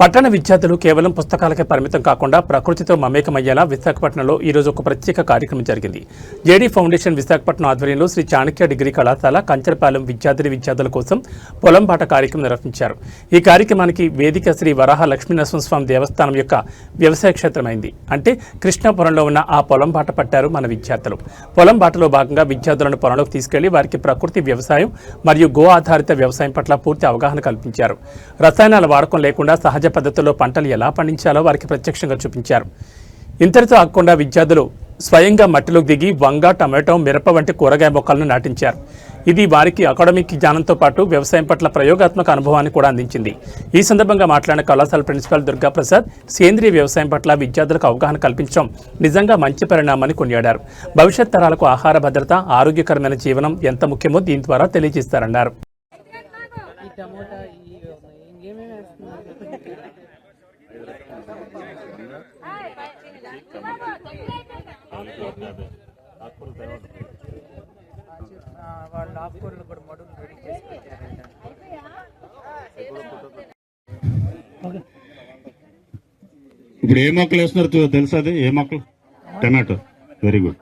పట్టణ విద్యార్థులు కేవలం పుస్తకాలకే పరిమితం కాకుండా ప్రకృతితో మమేకమయ్యేలా విశాఖపట్నంలో ఈ రోజు ఒక ప్రత్యేక కార్యక్రమం జరిగింది. జేడీ ఫౌండేషన్ విశాఖపట్నం ఆధ్వర్యంలో శ్రీ చాణక్య డిగ్రీ కళాశాల కంచరపాలెం విద్యార్థిని విద్యార్థుల కోసం పొలం బాట కార్యక్రమం నిర్వహించారు. ఈ కార్యక్రమానికి వేదిక శ్రీ వరాహ లక్ష్మీనరసింహస్వామి దేవస్థానం యొక్క వ్యవసాయ క్షేత్రమైంది అంటే కృష్ణాపురంలో ఉన్న ఆ పొలం బాట పట్టారు మన విద్యార్థులు. పొలం బాటలో భాగంగా విద్యార్థులను పొలంలోకి తీసుకెళ్ళి వారికి ప్రకృతి వ్యవసాయం మరియు గో ఆధారిత వ్యవసాయం పట్ల పూర్తి అవగాహన కల్పించారు. రసాయనాల వాడకం లేకుండా సహజ పద్ధతుల్లో పంటలు ఎలా పండించాలో వారికి ప్రత్యక్షంగా చూపించారు. ఇంతటితో ఆగకుండా విద్యార్థులు స్వయంగా మట్టిలోకి దిగి వంగ టమాటో మిరప వంటి కూరగాయ మొక్కలను నాటించారు. ఇది వారికి అకాడమిక్ జ్ఞానంతో పాటు వ్యవసాయం పట్ల ప్రయోగాత్మక అనుభవాన్ని కూడా అందించింది. ఈ సందర్భంగా మాట్లాడిన కళాశాల ప్రిన్సిపాల్ దుర్గా ప్రసాద్ సేంద్రీయ వ్యవసాయం పట్ల విద్యార్థులకు అవగాహన కల్పించడం నిజంగా మంచి పరిణామాన్ని కొనియాడారు. భవిష్యత్ తరాలకు ఆహార భద్రత ఆరోగ్యకరమైన జీవనం ఎంత ముఖ్యమో దీని ద్వారా తెలియజేస్తారన్నారు ఈ టమోటా ఈ ఇంకేమేమి వేస్తున్నారు ఆ, వాళ్ళు ఆకుకూరలు కూడా మడుగు రెడీ చేసి పెట్టారంట ఇప్పుడు ఏ మొక్కలు వేస్తున్నారు తెలుసా అది? ఏ మొక్కలు? టమాటో. వెరీ గుడ్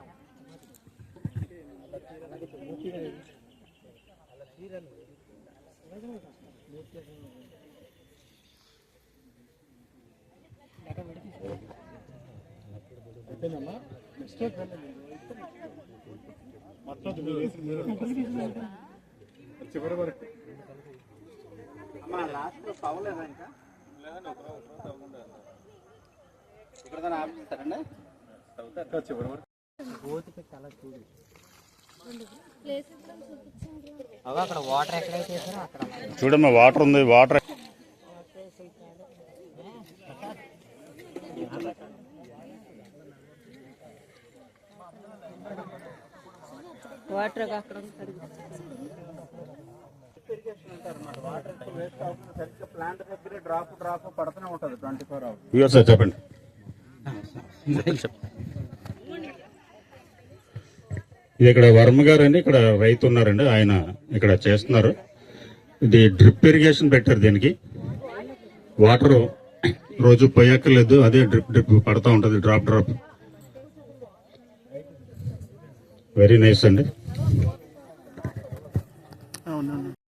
వేసారో అక్కడ చూడమ్మా వాటర్ ఉంది. వాటర్ వాటర్ అక్కడ ప్లాంట్ దగ్గర డ్రాప్ డ్రాప్ పడుతూనే ఉంటుంది ట్వంటీ ఫోర్ అవర్స్ వాటర్ చెప్పండి. ఇది ఇక్కడ వర్మ గారు అండి ఇక్కడ రైతు ఉన్నారండి ఆయన ఇక్కడ చేస్తున్నారు. ఇది డ్రిప్ ఇరిగేషన్ పెట్టారు దీనికి. వాటరు రోజు పోయక్కర్లేదు. అదే డ్రిప్ డ్రిప్ పడతా ఉంటుంది. Drop drop. వెరీ నైస్ అండి.